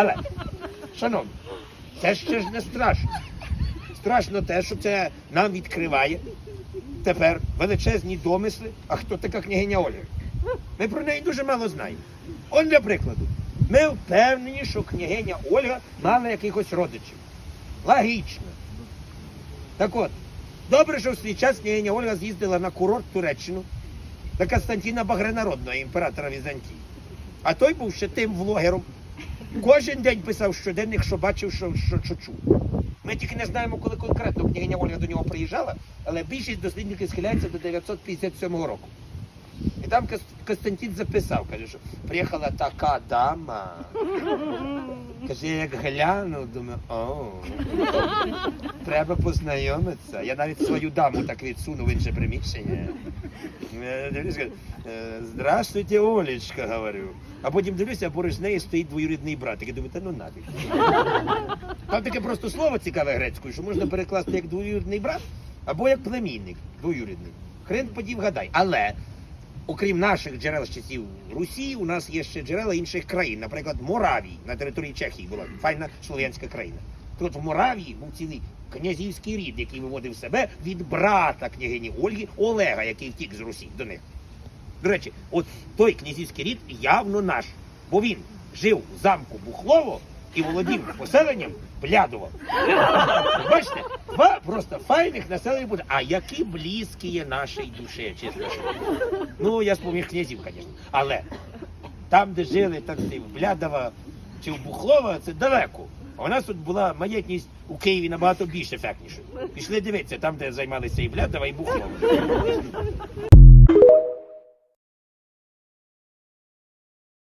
Але, шановні, це ще ж не страшно. Страшно те, що це нам відкриває тепер величезні домисли. А хто така княгиня Ольга? Ми про неї дуже мало знаємо. Он для прикладу. Ми впевнені, що княгиня Ольга мала якихось родичів. Логічно. Так от, добре, що в свій час княгиня Ольга з'їздила на курорт Туреччину до Константина Багрянародного, імператора Візантії. А той був ще тим влогером. Кожен день писав щоденник, що бачив, що, що, що чув. Ми тільки не знаємо, коли конкретно княгиня Ольга до нього приїжджала, але більшість дослідників схиляється до 957 року. І там Костянтин записав, каже, що приїхала така дама. Каже, я як гляну, думаю, о, треба познайомитися. Я навіть свою даму так відсунув в інше приміщення. Е, Дивлюсь, кажу, «Е, Здравствуйте, Олечка, говорю. А потім дивлюся, поруч з нею стоїть двоюрідний брат. Я думаю, та ну нафіг. Там таке просто слово цікаве грецькою, що можна перекласти як двоюрідний брат або як племінник двоюрідний. Хрен подів гадай. Але окрім наших джерел з часів Русі, у нас є ще джерела інших країн. Наприклад, Моравії на території Чехії була файна слов'янська країна. Тут в Моравії був цілий князівський рід, який виводив себе від брата княгині Ольги Олега, який втік з Русі до них. До речі, от той князівський рід явно наш, бо він жив в замку Бухлово і володів поселенням Блядово. Бачите, два просто файних населених буде. А які близькі є нашій душі, чесно. Ну, я споміг князів, звісно. Але там, де жили так в Блядова чи в Бухлова, це далеко. А у нас тут була маєтність у Києві набагато більш ефектніша. Пішли дивитися, там, де займалися і Блядова, і Бухлова.